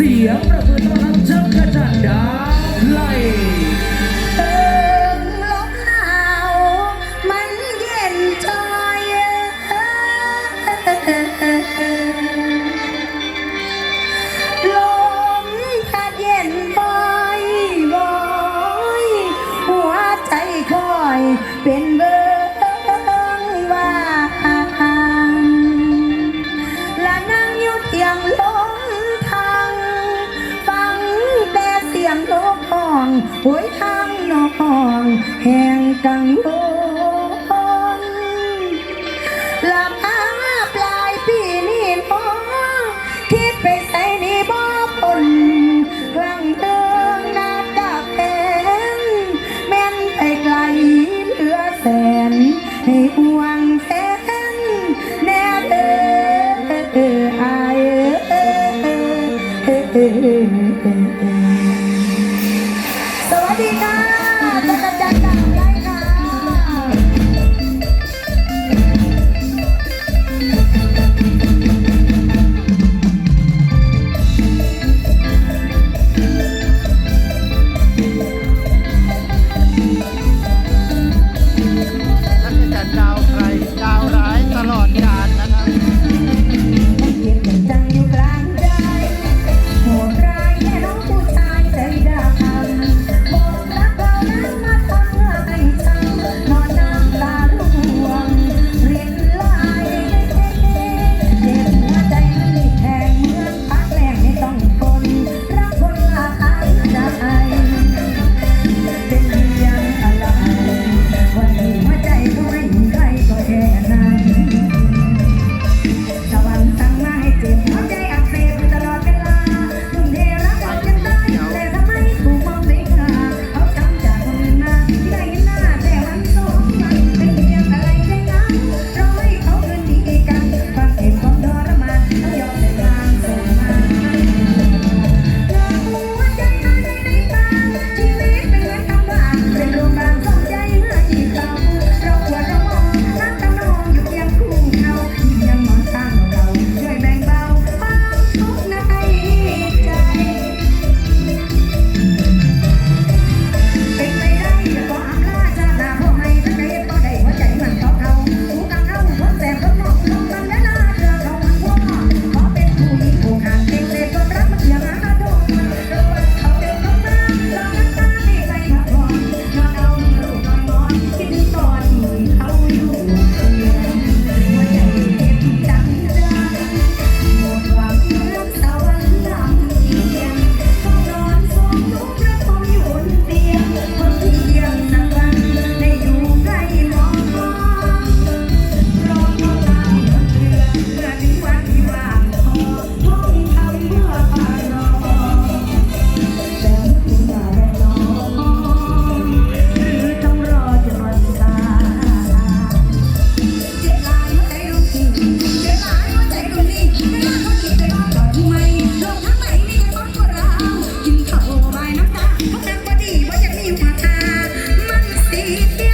เสียงประ ป่วยทางนอกงแห่งกังวลหลับ baby.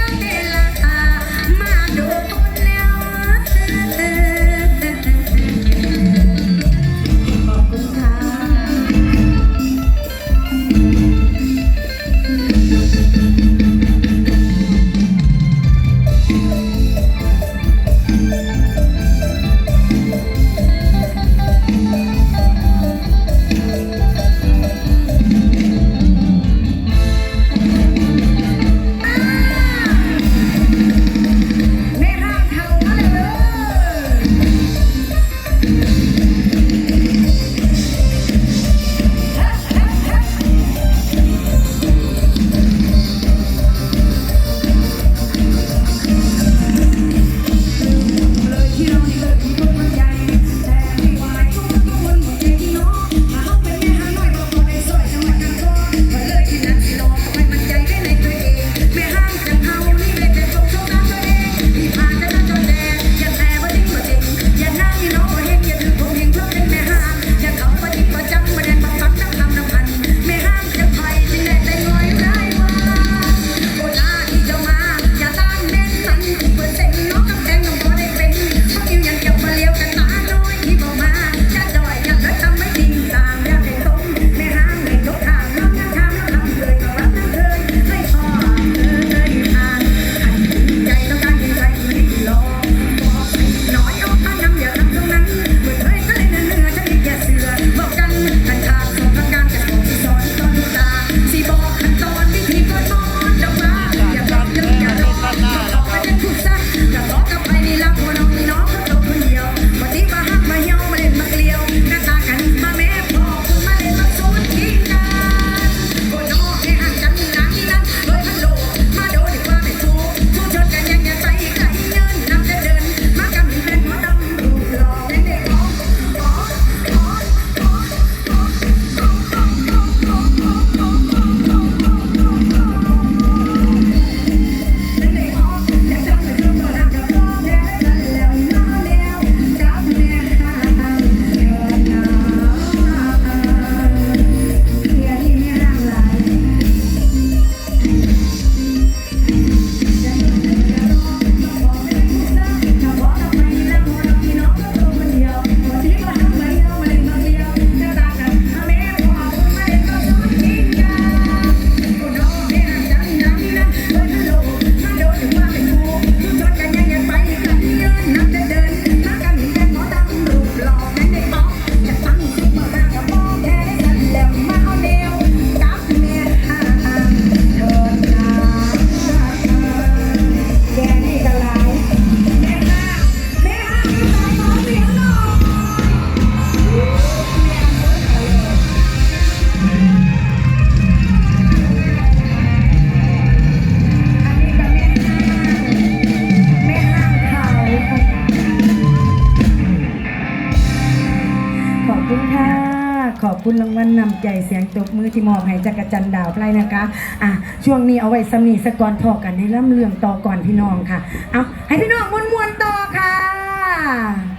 ขอบคุณรางวัลนนำใจเสียงตบมือที่มอบให้จักรจันดาวไพรนะคะอะช่วงนี้เอาไว้สมีสกอนทอกันในล่ำเรื่องต่อก่อนพี่น้องค่ะ เอาให้พี่น้องมวนๆต่อค่ะ